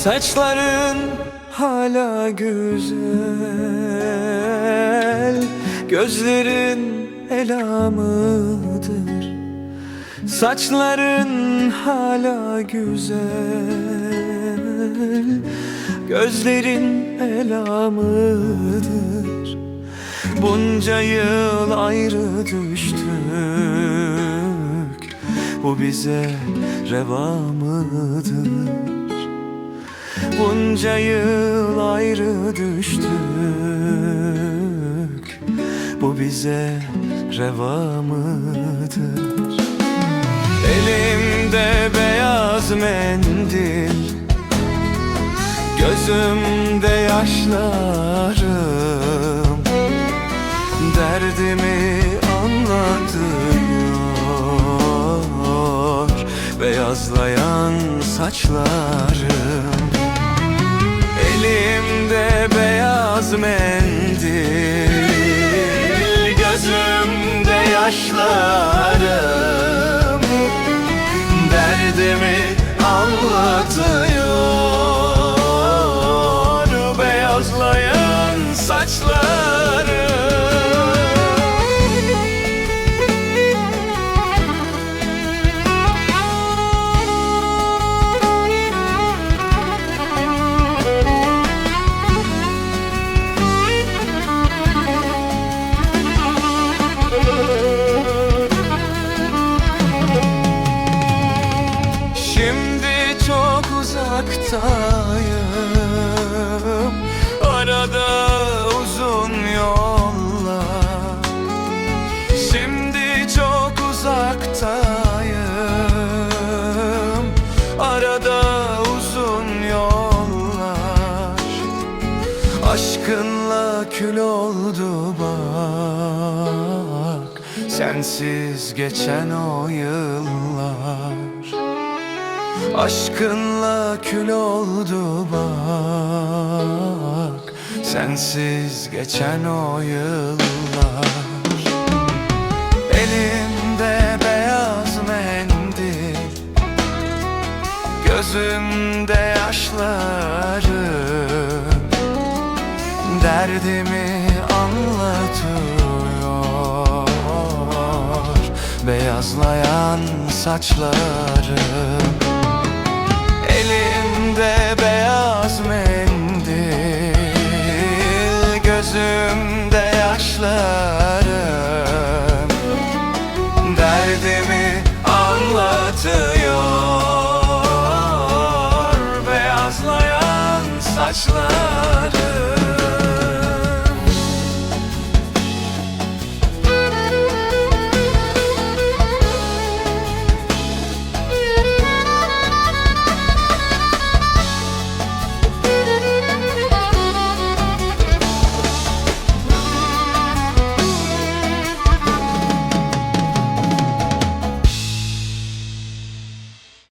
Saçların hala güzel. Gözlerin elamıdır Saçların hala güzel. Gözlerin elamıdır Bunca yıl ayrı düştük. Bu bize reva mıdır? Bunca yıl ayrı düştük. Bu bize reva mıdır? Elimde beyaz mendil Gözümde yaşlarım. Derdimi anlatıyor Beyazlayan saçlarım Elimde beyaz mendil Gözümde yaşlarım. Derdimi anlatıyor Beyazlayan saçlarım uzaktayım Arada uzun yollar. Şimdi çok uzaktayım. Arada uzun yollar. Aşkınla kül oldu bak. Sensiz geçen o yıllar Aşkınla kül oldu bak Sensiz geçen o yıllar. Elimde beyaz mendil Gözümde yaşlarım Derdimi anlatıyor Beyazlayan saçlarım Elimde beyaz mendil Gözümde yaşlarım. Derdimi anlatıyor Beyazlayan saçlarım